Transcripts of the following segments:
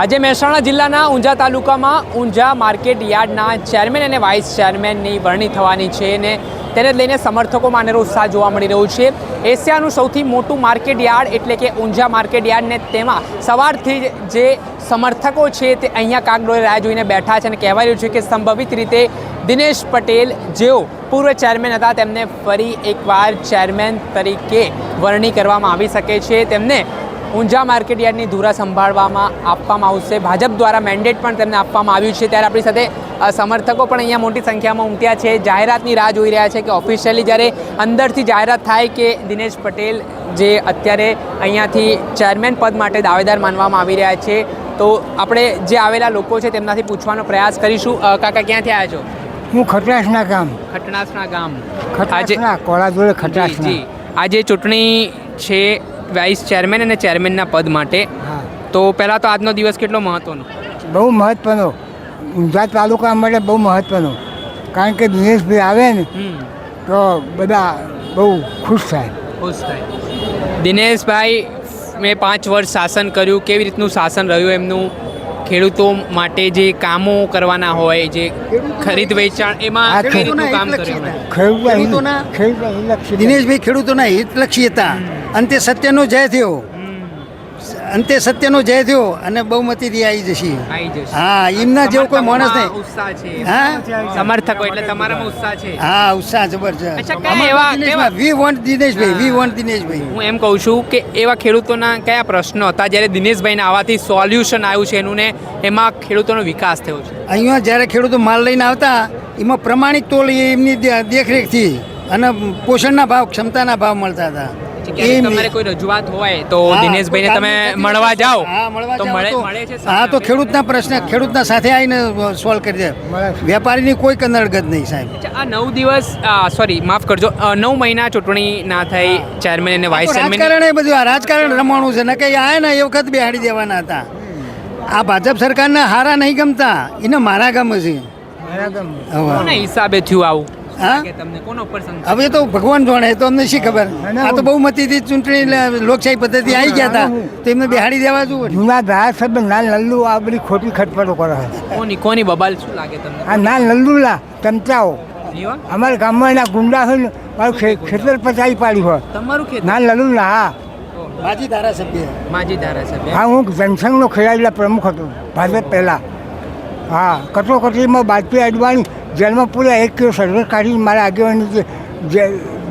આજે મહેસાણા જિલ્લાના ઊંઝા તાલુકામાં ઊંઝા માર્કેટ યાર્ડના ચેરમેન અને વાઇસ ચેરમેનની વરણી થવાની છે અને તેને લઈને સમર્થકોમાં અનેરો ઉત્સાહ જોવા મળી રહ્યો છે. એશિયાનું સૌથી મોટું માર્કેટ યાર્ડ એટલે કે ઊંઝા માર્કેટ યાર્ડને તેમાં સવારથી જ સમર્થકો છે તે અહીંયા કાગડોળે રાહ જોઈને બેઠા છે અને કહેવાય રહ્યું છે કે સંભવિત રીતે દિનેશ પટેલ જેઓ પૂર્વ ચેરમેન હતા તેમને ફરી એકવાર ચેરમેન તરીકે વરણી કરવામાં આવી શકે છે. તેમને ઊંઝા માર્કેટ યાર્ડની ધુરા સંભાળવામાં આપવામાં આવશે. ભાજપ દ્વારા મેન્ડેટ પણ તેમને આપવામાં આવ્યું છે. ત્યારે આપણી સાથે સમર્થકો પણ અહીંયા મોટી સંખ્યામાં ઉમટ્યા છે. જાહેરાતની રાહ જોઈ રહ્યા છે કે ઓફિશિયલી જ્યારે અંદરથી જાહેરાત થાય કે દિનેશ પટેલ જે અત્યારે અહીંયાથી ચેરમેન પદ માટે દાવેદાર માનવામાં આવી રહ્યા છે તો આપણે જે આવેલા લોકો છે તેમનાથી પૂછવાનો પ્રયાસ કરીશું. કાકા ક્યાંથી આવ્યા છો? હું ખટરાસના ગામ. ખટનાસના ગામ. આજે ખટરાસના કોળા જોડે જી, ખટરાસના. જી. આજે ચૂંટણી છે વાઇસ ચેરમેન અને ચેરમેનના પદ માટે. તો પહેલાં તો આજનો દિવસ કેટલો મહત્વનો? બહુ મહત્વનો. ઊંઝા તાલુકા માટે બહુ મહત્વનો. કારણ કે દિનેશભાઈ આવે ને તો બધા બહુ ખુશ થાય. ખુશ થાય. દિનેશભાઈ મેં પાંચ વર્ષ શાસન કર્યું. કેવી રીતનું શાસન રહ્યું એમનું? ખેડૂતો માટે જે કામો કરવાના હોય જે ખરીદ વેચાણ એમાં ખેડૂતોના કામ ખેડૂતોના- દિનેશભાઈ ખેડૂતોના હિતલક્ષી હતા. અંતે સત્યનો જય થયો. અંતે સત્યનો જય થયો અને બહુમતીથી આવી જશે. આવી જશે. હા એમના જેવો કોઈ માણસ નહીં. ઉત્સાહ છે. હા? સમર્થકો એટલે તમારામાં ઉત્સાહ છે. હા ઉત્સાહ જબરજસ્ત. એવા- we want Dineshbhai we want Dineshbhai. હું એમ કહું છું કે એવા ખેડૂતોના કયા પ્રશ્નો હતા જ્યારે દિનેશભાઈને આવાથી સોલ્યુશન આવ્યું છે એનું ને એમાં ખેડૂતોનો વિકાસ થયો છે? અહીંયા જ્યારે ખેડૂતો માલ લઈને આવતા એમાં પ્રમાણિક તોલ એમની દેખરેખથી અને પોષણના ભાવ ક્ષમતાના ભાવ મળતા હતા. તમારે કોઈ રજૂઆત હોય તો દિનેશભાઈને તમે મળવા જાઓ. તો મળે છે હા તો ખેડૂતના પ્રશ્ન ખેડૂતના સાથે આવીને સોલ્વ કરી દે. વેપારીની કોઈ કનડગત નહીં સાહેબ. આ નવ દિવસ સોરી માફ કરજો નવ મહિના ચૂંટણી ના થઈ ચેરમેન અને વાઇસ ચેરમેન રાજકારણ બધું આ રાજકારણ રમાણું છે. ને કે આ ને એ વખત બેહાડી દેવાના હતા. આ ભાજપ સરકારના હારા નહીં ગમતા. એને મારા ગમે છે. હિસાબે થયું આવું? હા? કે તમને કોનો ઉપર સંતોષ? હવે તો ભગવાન જાણે એ તો અમને શી ખબર? આ તો બહુમતીથી ચૂંટણી લોકશાહી પદ્ધતિ આવી ગયા હતા તો એમને બેહાડી દેવા જુઓ ને. જૂના ધારાસભ્ય ના લલ્લુ આ બધી ખોટી ખટપટો કરે છે. કોની કોની બબાલ શું લાગે તમને? આ ના લલ્લુલા ચમચાઓ અમારા ગામમાં એના ગુંડા હોય ને મારું ખેતર પચાવી પાડ્યું હોય. તમારું ખેતર? ના લલ્લુલા હા. માજી ધારાસભ્ય. માજી ધારાસભ્ય. હા હું જનસંઘનો ખેલાડીલા પ્રમુખ હતો ભાજપ પહેલાં. હા કટોકટીમાં બાજપેયી અડવાણી જેલમાં પૂરા એક કિલો સર્વે કાઢી મારા આગેવાની જે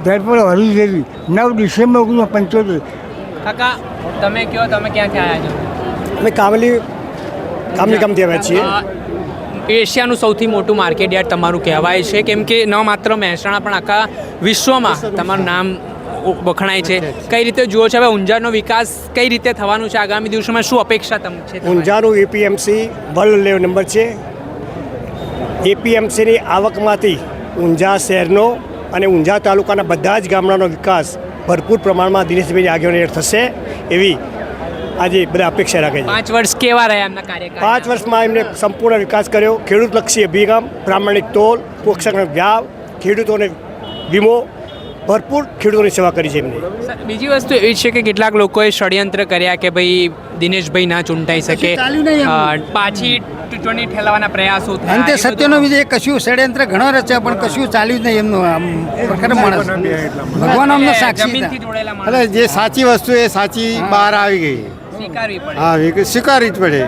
જે હરી જેવી. નવ ડિસેમ્બર ઓગણીસો પંચોતેર. કાકા તમે કયો તમે ક્યાંથી આવ્યા છો? અમે કામલી કામલી ગામથી આવ્યા છીએ. એશિયાનું સૌથી મોટું માર્કેટ યાર્ડ તમારું કહેવાય છે. કેમ કે ન માત્ર મહેસાણા પણ આખા વિશ્વમાં તમારું નામ વખણાય છે. કઈ રીતે જુઓ છો? હવે ઊંઝાનો વિકાસ કઈ રીતે થવાનું છે? આગામી દિવસોમાં શું અપેક્ષા તમ છે? ઊંઝાનું એપીએમસી વર્લ્ડ લેવલ નંબર છે. એપીએમસીની આવકમાંથી ઊંઝા શહેરનો અને ઊંઝા તાલુકાના બધા જ ગામડાનો વિકાસ ભરપૂર પ્રમાણમાં દિનેશભાઈની આગેવાની થશે એવી આજે બધા અપેક્ષા રાખે છે. પાંચ વર્ષ કેવા રહ્યા એમના કાર્યકાળ પાંચ વર્ષમાં એમને સંપૂર્ણ વિકાસ કર્યો. ખેડૂતલક્ષી અભિગમ પ્રામાણિક તોલ પોક્ષકનો વ્યાવ ખેડૂતોને વીમો ભરપૂર ખેડૂતોની સેવા કરી છે એમને. બીજી વસ્તુ એવી છે કે કેટલાક લોકોએ ષડયંત્ર કર્યા કે ભાઈ દિનેશભાઈ ના ચૂંટાઈ શકે. પાછી ચૂંટણી ઠેલાવાના પ્રયાસો થયા. અંતે સત્યનો વિજય કશું ષડયંત્ર ઘણો રચ્યા પણ કશું ચાલ્યું જ નહીં એમનું આમ પ્રખર માણસ. ભગવાન અમને સાક્ષી એટલે જે સાચી વસ્તુ એ સાચી બહાર આવી ગઈ. સ્વીકારવી પડે. હા સ્વીકારવી જ પડે.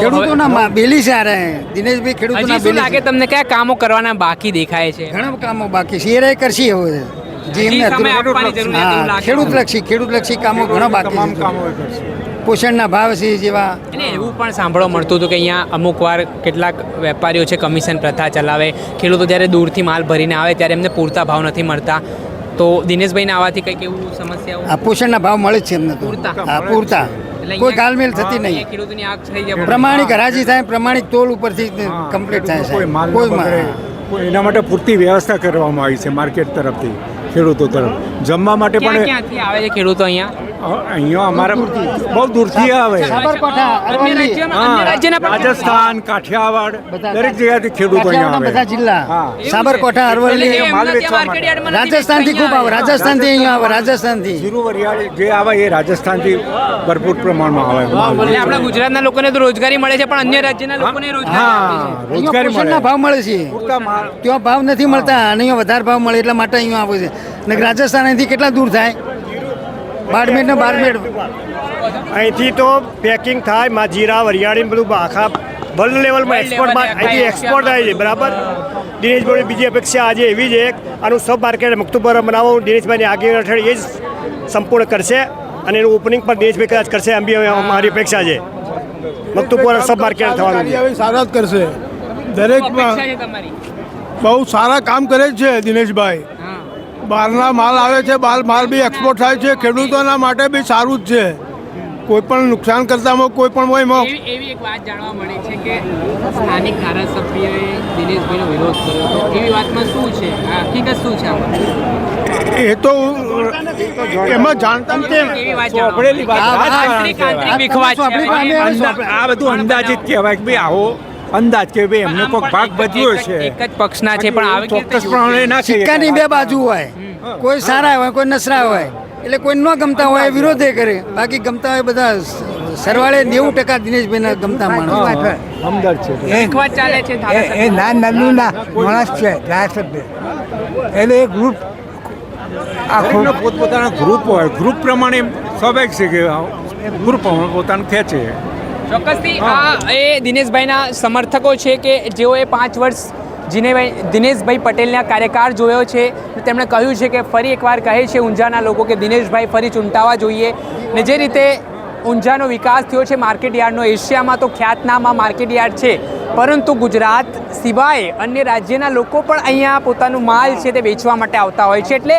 ખેડૂતોના મા- બેલી છે આ રહ્યા. દિનેશભાઈ ખેડૂતોના બેલી લાગે તમને કયા કામો કરવાના બાકી દેખાય છે? ઘણા કામો બાકી છે. એ રહે કરશે હવે. જે હજી એમને સમય હતું. આપવાની જરૂરિયાત એવું હા લાગે. ખેડૂત લક્ષી ખેડૂત લક્ષી કામો ઘણા બાકી છે. પોષણના ભાવ છે જેવા. અને એવું પણ સાંભળવા મળતું હતું કે અહીંયા અમુક વાર કેટલાક વેપારીઓ છે કમિશન પ્રથા ચલાવે ખેડૂતો જ્યારે દૂરથી માલ ભરીને આવે ત્યારે એમને પૂરતા ભાવ નથી મળતા. તો દિનેશભાઈને આવાથી કંઈક એવું સમસ્યા આ પોષણના ભાવ મળે જ છે એમને પૂરતા. પૂરતા. એટલે કોઈ ગાલમેલ થતી નહીં. ખેડૂતની આગ થઈ જાય પ્રમાણિક હરાજી થાય પ્રમાણિક તોલ ઉપરથી કમ્પ્લીટ થાય છે કોઈ એના માટે પૂરતી વ્યવસ્થા કરવામાં આવી છે માર્કેટ તરફથી ખેડૂતો તરફ. જમવા માટે પણ ક્યાંથી આવે છે ખેડૂતો અહીંયા? અહીંયા અમારે બહુ દૂરથી. આવે. રાજસ્થાન કાઠિયાવાડ દરેક જગ્યાથી ખેડૂતો કાઠિયાવાડના બધા જિલ્લા? સાબરકાંઠા અરવલ્લી. માલ વેચવા રાજસ્થાનથી ખૂબ આવે. રાજસ્થાનથી અહીંયા આવે રાજસ્થાનથી. આવે. વરિયાળી જે આવે એ રાજસ્થાનથી ભરપૂર પ્રમાણમાં આવે. એટલે આપણા ગુજરાતના લોકોને તો રોજગારી મળે છે પણ અન્ય રાજ્યના લોકોને રોજગારી. અહીંયા રોજગારી મળે. ભાવ મળે છે. ત્યાં ભાવ નથી મળતા અને અહીંયા વધારે ભાવ મળે એટલા માટે અહીંયા આવે છે. ને રાજસ્થાન અહીંથી કેટલા દૂર થાય? બાડમેર ને બારમેર. અહીંથી તો પેકિંગ થાયમાં જીરા વરિયાળી બધું આખા વર્લ્ડ લેવલમાં એક્સપોર્ટમાં અહીંથી એક્સપોર્ટ થાય છે બરાબર? દિનેશભાઈની બીજી અપેક્ષા આજે એવી છે આનું સબ માર્કેટ મકતુબર બનાવો. દિનેશભાઈની આગળ હેઠળ એ જ સંપૂર્ણ કરશે અને એનું ઓપનિંગ પણ દિનેશભાઈ કદાચ કરશે એમ બી અમારી અપેક્ષા છે. મકતુબર સબ માર્કેટ થવાનું છે. સારા જ કરશે. દરેક અપેક્ષા છે તમારી. બહુ સારા કામ કરે છે દિનેશભાઈ. બહારના માલ આવે છે બહાર માલ બી એક્સપોર્ટ થાય છે ખેડૂતોના માટે બી સારું જ છે. કોઈ પણ નુકસાન કરતામાં કોઈ પણ હોય એમાં એવી એક વાત જાણવા મળી છે કે સ્થાનિક ધારાસભ્યએ દિનેશભાઈનો વિરોધ કર્યો હતો. એવી વાતમાં શું છે? હકીકત શું છે એ તો એમાં જાણતા નથી આ બધું અંદાજિત કહેવાય કે ભાઈ આવો અંદાજ કે ભાઈ એમનો કોઈ ભાગ ભજવ્યો છે. એક જ પક્ષના છે પણ આવી ચોક્કસ પ્રમાણે ના સિક્કાની બે બાજુ હોય. કોઈ સારા હોય કોઈ નસરા હોય. એટલે કોઈ ન ગમતા હોય વિરોધે કરે. બાકી ગમતા હોય બધા સરવાળે નેવું ટકા દિનેશભાઈના ગમતા માણસ. હા, હમદર્દ છે. એ ના ચાલે છે એ- એ ધારાસભ્ય ના માણસ છે ધારાસભ્ય. એટલે એ ગ્રુપ આખું પોતપોતાનો ગ્રુપ હોય. ગ્રુપ પ્રમાણે સ્વાભાવિક છે કે ગ્રુપ પોતાનું ખેંચે. ચોક્કસથી આ એ દિનેશભાઈના સમર્થકો છે કે જેઓએ પાંચ વર્ષ જીનેભાઈ, દિનેશભાઈ પટેલના કાર્યકાળ જોયો છે. તેમણે કહ્યું છે કે ફરી એકવાર કહે છે ઊંઝાના લોકો કે દિનેશભાઈ ફરી ચૂંટાવા જોઈએ. ને જે રીતે ઊંઝાનો વિકાસ થયો છે માર્કેટ યાર્ડનો, એશિયામાં તો ખ્યાતનામા માર્કેટ યાર્ડ છે. પરંતુ ગુજરાત સિવાય અન્ય રાજ્યના લોકો પણ અહીંયા પોતાનું માલ છે તે વેચવા માટે આવતા હોય છે. એટલે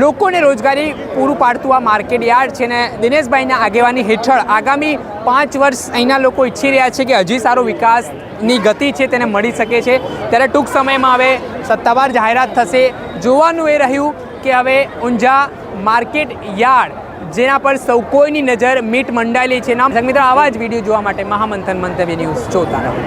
લોકોને રોજગારી પૂરું પાડતું આ માર્કેટ યાર્ડ છે ને દિનેશભાઈના આગેવાની હેઠળ આગામી પાંચ વર્ષ અહીંના લોકો ઈચ્છી રહ્યા છે કે હજી સારો વિકાસની ગતિ છે તેને મળી શકે છે. ત્યારે ટૂંક સમયમાં હવે સત્તાવાર જાહેરાત થશે. જોવાનું એ રહ્યું કે હવે ઊંઝા માર્કેટ યાર્ડ, જેના પર સૌ કોઈની નજર મીટ મંડાયેલી છે. નામ મિત્ર આવા જ વીડિયો જોવા માટે મહામંથન મંતવ્ય ન્યૂઝ જોતા રહો